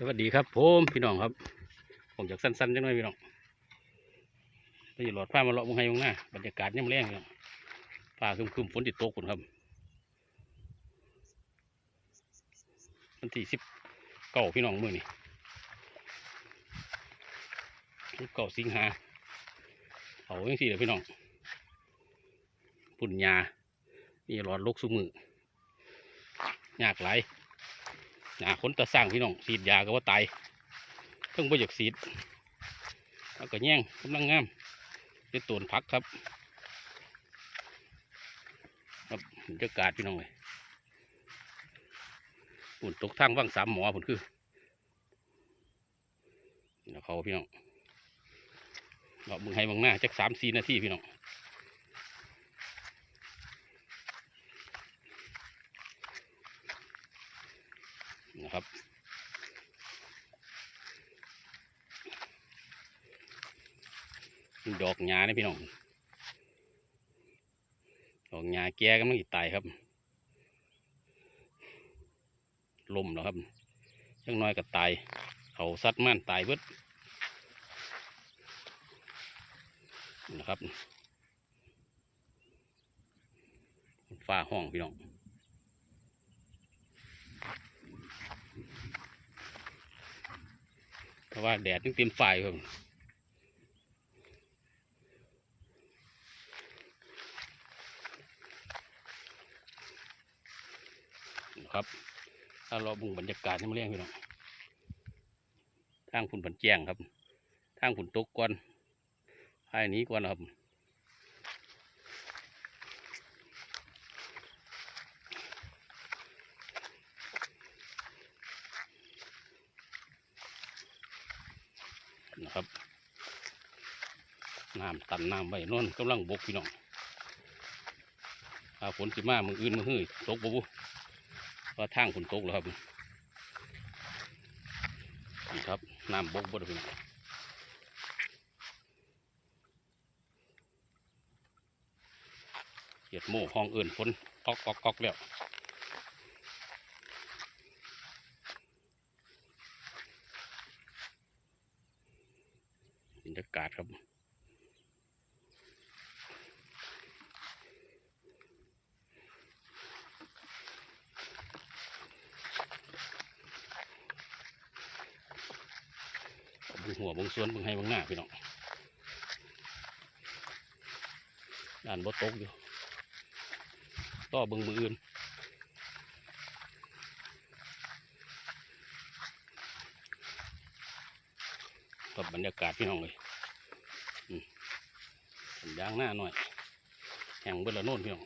สวัสดีครับผมพี่น้องครับ ผมจากสั้นๆจังเลยพี่น้องไปหลอดฟ้ามาเลาะมงไห้มงหน้าบรรยากาศย่ำแรงพี่น้องฟ้าครึมๆฝนติดตกคุณครับวันที่สิบเก้าพี่น้องมือนี่สิบเก้าสิงหาเอาอย่างสี่เลยพี่น้องปุ่นยามีหลอดลกสุมือ ยากหลาย หนาคนตะสร้างพี่น้องฉีดยาก็ว่าตายเพิ่งไปอยากฉีดแล้วก็แย่งกำลังงามเป็นตูนพักครับครับบรรยากาศพี่น้องเลยปุ่นตกทางว่างสามหมอผุนคือแล้วเขาพี่น้องเรามึงให้มึงหน้าจักสามสี่นาทีพี่น้อง นะครับ ดอกหญ้าเนี่ยพี่น้อง ดอกหญ้าแก่กำลังตายครับลมแล้วครับยังน้อยก็ตาย เขาซัดม่านตายเบิดนะครับ ฟ้าห้องพี่น้อง ราะว่าแดดยังเต็มไฟครับนะครับถ้าเราบุงบรรยากาศที่มาเลี้ยงพี่น้องทางฝุ่นผันแจ้งครับ ทางฝุ่นตกก่อนภายนี้ก่อนครับ ครับน้ำตันน้ำไว้นนกำลังบกพี่น้องถ้าฝนสิมามืออื่นมือหื้อตกบ่บุว่าทางฝนตกแล้วครับนี่ครับน้ำบกบ่ได้พี่น้องเกียดโม่ห้องอื่นฝนกอกกอกกอกแล้ว บรรยากาศครับบึงหัวบึงสวนบึงให้บึงหน้าพี่น้องด้านบ่ตกอยู่ต่อบึงมืออื่น กับบรรยากาศพี่น้องเลยอืมสัญญางหน้าหน่อยแห่งเบละโน่นพี่น้อง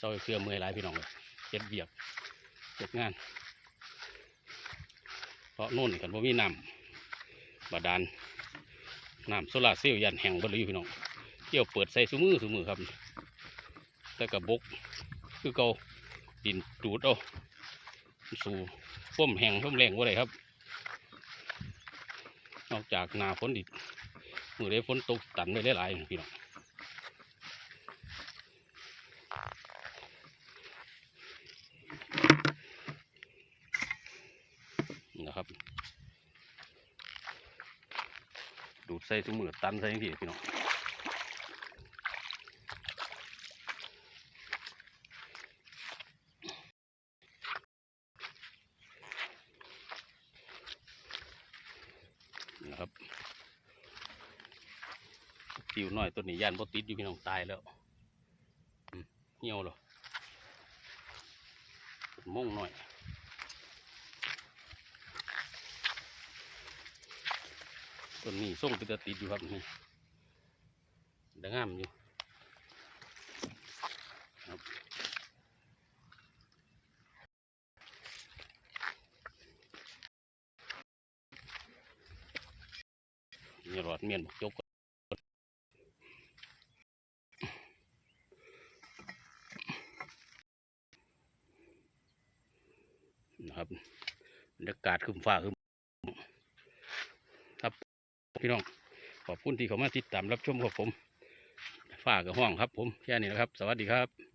ซอยเครือเมื่อยหลายพี่น้องเลยเจ็ดเบียกเจ็ดงาน เพราะโน่นกันว่ามีน้ำบาดาลน้ำโซลาเซลล์ยันแห่งบดเลยอยู่พี่น้องเที่ยวเปิดใส่สมือสมือครับ แต่กับบก คือเกาดินดูดเอาสู่พ่มแห้งพ่มแรงว่าไรครับ นอกจากหนาฝนดิมือได้ฝนตกตันไปหลายๆพี่น้องนะครับ ดูดใส่ถุงมือตันใส่ยังทีพี่น้อง นะ ครับ ติวหน่อยตัวนี้ย่านบ่ติดอยู่พี่น้องตายแล้วเหี่ยวแล้วม่งหน่อยต้นนี้ส่งไปจะติดอยู่ครับนี่ดังงามอยู่ครับมี หลอดเมียนบกจกนะครับบรรยากาศคืมฟ้าคืมครับพี่น้องขอบคุณที่เขามาติดตามรับชมครับผมฝ้ากับห้องครับผมแค่นี้นะครับ สวัสดีครับ